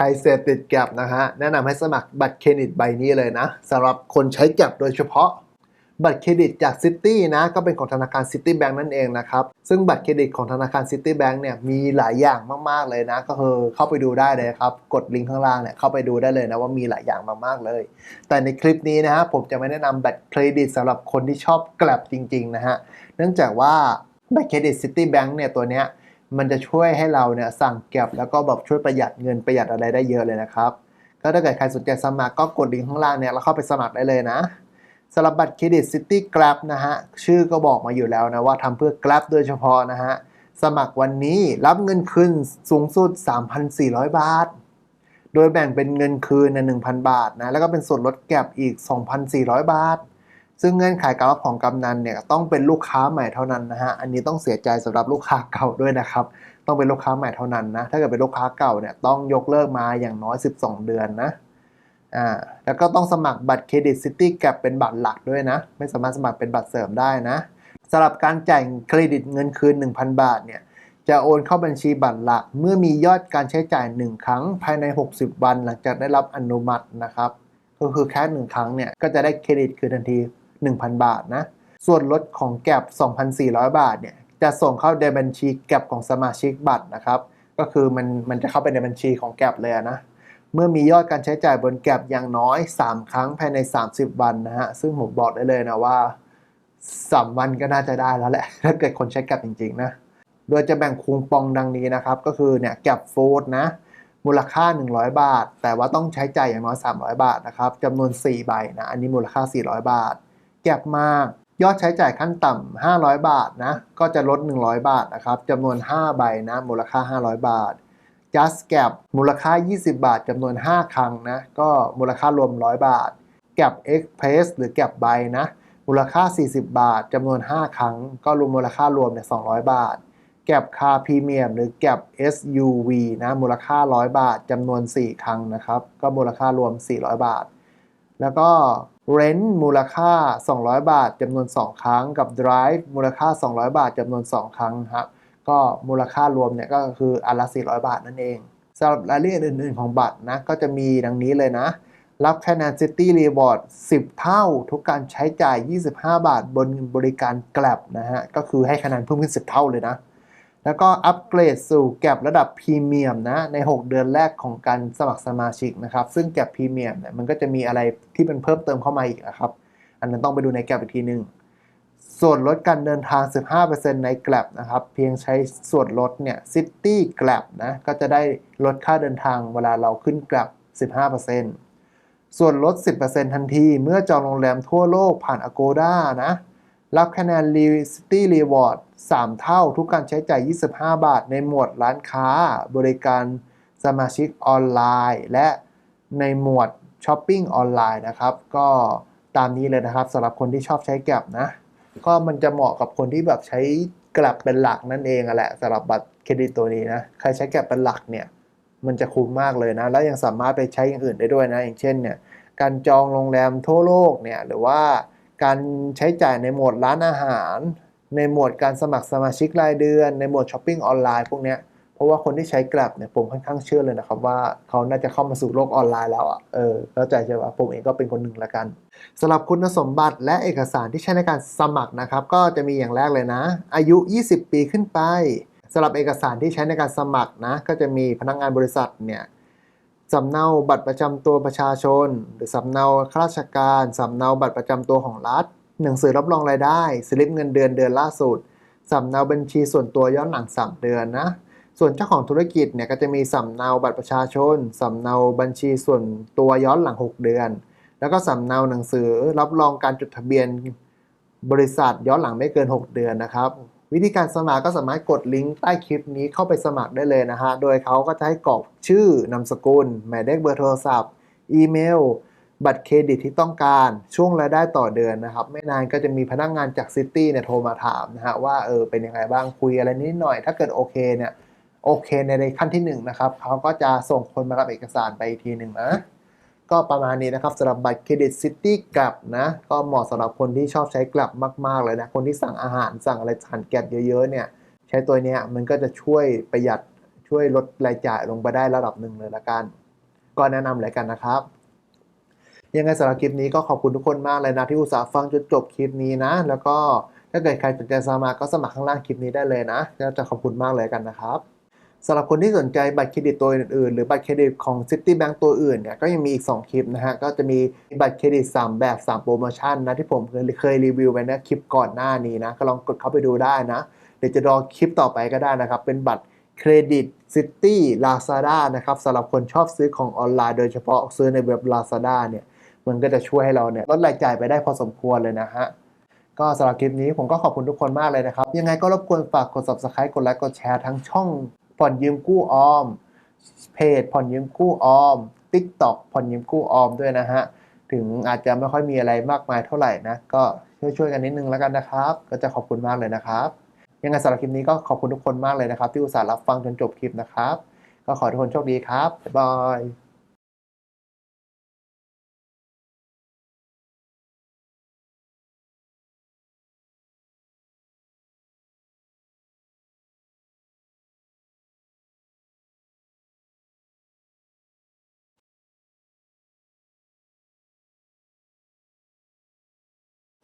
ใครเสพติดแก็บนะฮะแนะนำให้สมัครบัตรเครดิตใบนี้เลยนะสำหรับคนใช้แก็บโดยเฉพาะ บัตรเครดิตจากซิตี้นะก็เป็นของธนาคารซิตี้แบงก์นั่นเองนะครับ ซึ่งบัตรเครดิตของธนาคารซิตี้แบงก์เนี่ยมีหลายอย่างมากๆเลยนะ ก็คือเข้าไปดูได้เลยครับ กดลิงก์ข้างล่างเนี่ยเข้าไปดูได้เลยนะว่ามีหลายอย่างมากๆเลย แต่ในคลิปนี้นะฮะผมจะไม่แนะนำบัตรเครดิตสำหรับคนที่ชอบแกลบจริงๆนะฮะเนื่องจากว่าบัตรเครดิตซิตี้แบงก์เนี่ยตัวเนี้ย มันจะช่วยให้เราเนี่ยสั่งเก็บแล้วก็แบบช่วยประหยัดเงินประหยัดอะไรได้เยอะเลยนะครับ ก็ถ้าเกิดใครสนใจสมัครก็กดลิงก์ข้างล่างเนี่ยแล้วเข้าไปสมัครได้เลยนะสำหรับบัตรเครดิต City Grab นะฮะชื่อก็บอกมาอยู่แล้วนะว่าทำเพื่อ Grab โดยเฉพาะนะฮะสมัครวันนี้รับเงินคืนสูงสุด 3,400 บาท โดยแบ่งเป็นเงินคืนนะ1,000 บาทนะแล้วก็เป็นส่วนลดแก็บอีก 2,400 บาท ซึ่งเงื่อนไขการรับของกำนันเนี่ยต้องเป็นลูกค้าใหม่เท่านั้นนะฮะ อันนี้ต้องเสียใจสำหรับลูกค้าเก่าด้วยนะครับ ต้องเป็นลูกค้าใหม่เท่านั้นนะ ถ้าเกิดเป็นลูกค้าเก่าเนี่ยต้องยกเลิกมาอย่างน้อย 12 เดือนนะ อ่า แล้วก็ต้องสมัครบัตรเครดิตซิตี้แกเป็นบัตรหลักด้วยนะ ไม่สามารถสมัครเป็นบัตรเสริมได้นะสำหรับการจ่ายเครดิตเงินคืน 1,000 บาทเนี่ยจะโอนเข้าบัญชีบัตรหลัก เมื่อมียอดการใช้จ่าย 1 ครั้งภายใน 60 วัน หลังจากได้รับอนุมัตินะครับ ก็คือแค่1ครั้งเนี่ยก็จะได้เครดิตคืนทันที 1,000 บาทนะ ส่วนลดของแก็บ2,400 บาทเนี่ยจะส่งเข้าในบัญชีแก็บของสมาชิกบัตรนะครับ ก็คือมันมันจะเข้าไปในบัญชีของแก็บเลยนะเมื่อมียอดการใช้จ่ายบนแก็บอย่างน้อย 3 ครั้งภายใน 30 วันนะฮะซึ่งผมบอกได้เลยนะว่า3วันก็น่าจะได้แล้วแหละ ถ้าเกิดคนใช้แก็บจริงๆนะโดยจะแบ่งคูปองดังนี้นะครับ ก็คือเนี่ยแก็บฟู้ดนะมูลค่า 100 บาท แต่ว่าต้องใช้จ่ายอย่างน้อย 300 บาทนะครับจำนวน 4 ใบนะ อันนี้มูลค่า 400 บาท แก็บมากยอดใช้จ่ายขั้นต่ำ500 บาทนะ ก็จะลด 100 บาทนะครับจำนวน 5 ใบนะ มูลค่า 500 บาท just gap มูลค่า 20 บาทจำนวน 5 ครั้งนะ ก็มูลค่ารวม 100 บาท gap express หรือ gap ใบนะ มูลค่า 40 บาทจำนวน 5 ครั้ง ก็รวมมูลค่ารวมเนี่ย200 บาทแก็บคาพรีเมียมหรือแก็บ SUV นะ มูลค่า 100 บาทจำนวน 4 ครั้งนะครับ ก็มูลค่ารวม 400 บาท แล้วก็ Rent มูลค่า 200 บาทจำนวน 2 ครั้ง กับ Drive มูลค่า 200 บาทจำนวน 2 ครั้งครับก็มูลค่ารวมเนี่ยก็คืออันละ 400 บาทนั่นเองสำหรับรายละเอียดอื่นๆของบัตรนะก็จะมีดังนี้เลยนะ รับคะแนน City Reward 10 เท่า ทุกการใช้จ่าย 25 บาทบนบริการแกลบนะฮะก็คือให้คะแนนเพิ่มขึ้น 10 เท่าเลยนะ แล้วก็อัปเกรดสู่แก็บระดับพรีเมียมนะใน 6 เดือนแรกของการสมัครสมาชิกนะครับ ซึ่งแก็บพรีเมียมเนี่ยมันก็จะมีอะไรที่เป็นเพิ่มเติมเข้ามาอีกนะครับ อันนั้นต้องไปดูในแก็บอีกทีหนึ่งส่วนลดการเดินทาง 15%ในแกลบนะครับ เพียงใช้ส่วนลดเนี่ย City แกลบนะก็จะได้ลดค่าเดินทางเวลาเราขึ้นแกลบ15%ส่วนลด 10%ทันที เมื่อจองโรงแรมทั่วโลกผ่าน Agoda นะ รับคะแนน City Reward 3 เท่าทุกการใช้จ่าย 25 บาท ในหมวดร้านค้า บริการสมาชิกออนไลน์ และในหมวดช้อปปิ้งออนไลน์นะครับ ก็ตามนี้เลยนะครับสำหรับคนที่ชอบใช้แก็บนะ ก็มันจะเหมาะกับคนที่แบบใช้กลับเป็นหลักนั่นเองอะแหละสำหรับบัตรเครดิตตัวนี้นะ ใครใช้แก็บเป็นหลักเนี่ย มันจะคุ้มมากเลยนะ แล้วยังสามารถไปใช้อย่างอื่นได้ด้วยนะ อย่างเช่นเนี่ย การจองโรงแรมทั่วโลกเนี่ย หรือว่า การใช้จ่ายในหมวดร้านอาหาร ในหมวดการสมัครสมาชิกรายเดือน ในหมวดช้อปปิ้งออนไลน์พวกเนี้ยเพราะว่าคนที่ใช้กลับเนี่ยผมค่อนข้างเชื่อเลยนะครับว่าเขาน่าจะเข้ามาสู่โลกออนไลน์แล้วอะเออเข้าใจใช่ปะผมเองก็เป็นคนหนึ่งละกันสำหรับคุณสมบัติและเอกสารที่ใช้ในการสมัครนะครับ ก็จะมีอย่างแรกเลยนะ อายุ 20 ปีขึ้นไปสำหรับเอกสารที่ใช้ในการสมัครนะ ก็จะมีพนักงานบริษัทเนี่ย สำเนาบัตรประจำตัวประชาชน หรือสำเนาข้าราชการสำเนาบัตรประจำตัวของรัฐ หนังสือรับรองรายได้ สลิปเงินเดือนเดือนล่าสุดสำเนาบัญชีส่วนตัวย้อนหลัง 3 เดือนนะ ส่วนเจ้าของธุรกิจเนี่ยก็จะมีสำเนาบัตรประชาชนสำเนาบัญชีส่วนตัวย้อนหลัง 6 เดือน แล้วก็สำเนาหนังสือรับรองการจดทะเบียนบริษัทย้อนหลังไม่เกิน 6 เดือนนะครับ วิธีการสมัครก็สามารถกดลิงก์ใต้คลิปนี้เข้าไปสมัครได้เลยนะฮะ โดยเขาก็จะให้กรอกชื่อนามสกุล หมายเลขเบอร์โทรศัพท์ อีเมล บัตรเครดิตที่ต้องการ ช่วงรายได้ต่อเดือนนะครับ ไม่นานก็จะมีพนักงานจากซิตี้เนี่ยโทรมาถามนะฮะว่าเออเป็นยังไงบ้าง คุยอะไรนิดหน่อย ถ้าเกิดโอเคเนี่ยโอเคในขั้นที่1นงนะครับเขาก็จะส่งคนมารับเอกสารไปอีกทีหนึ่งนะ ก็ประมาณนี้นะครับสำหรับบัตรเครดิตซิตี้กลับนะ ก็เหมาะสำหรับคนที่ชอบใช้กลับมากๆเลยนะ คนที่สั่งอาหารสั่งอะไรทานแก็บเยอะๆเนี่ย ใช้ตัวเนี้ยมันก็จะช่วยประหยัดช่วยลดรายจ่ายลงไปได้ระดับหนึ่งเลยละกัน ก็แนะนำเลยกันนะครับ ยังไงสำหรับคลิปนี้ก็ขอบคุณทุกคนมากเลยนะที่อุตส่าห์ฟังจนจบคลิปนี้นะ แล้วก็ถ้าเกิดใครสนใจสมัครก็สมัครข้างล่างคลิปนี้ได้เลยนะก็จะขอบคุณมากเลยกันนะครับ สำหรับคนที่สนใจบัตรเครดิตตัวอื่นๆ หรือบัตรเครดิตของ Citibank ตัวอื่นเนี่ยก็ยังมีอีก 2 คลิปนะฮะ ก็จะมีบัตรเครดิต 3 แบบ 3 โปรโมชั่นนะ ที่ผมเคยเคยรีวิวไว้นะคลิปก่อนหน้านี้นะ ก็ลองกดเข้าไปดูได้นะ เดี๋ยวจะรอคลิปต่อไปก็ได้นะครับ เป็นบัตรเครดิต City Lazada นะครับสำหรับคนชอบซื้อของออนไลน์ โดยเฉพาะซื้อในเว็บ Lazada เนี่ยมันก็จะช่วยให้เราเนี่ยลดรายจ่ายไปได้พอสมควรเลยนะฮะก็สำหรับคลิปนี้ผมก็ขอบคุณทุกคนมากเลยนะครับ ยังไงก็รบกวนฝากกด subscribe กดไลค์กดแชร์ทั้งช่อง ผ่อนยืมกู้ออม เพจผ่อนยืมกู้ออม TikTok ผ่อนยืมกู้ออมด้วยนะฮะ ถึงอาจจะไม่ค่อยมีอะไรมากมายเท่าไหร่นะ ก็ช่วยๆกันนิดนึงแล้วกันนะครับ ก็จะขอบคุณมากเลยนะครับ ยังไงสำหรับคลิปนี้ก็ขอบคุณทุกคนมากเลยนะครับ ที่อุตส่าห์รับฟังจนจบคลิปนะครับ ก็ขอทุกคนโชคดีครับบ๊ายบาย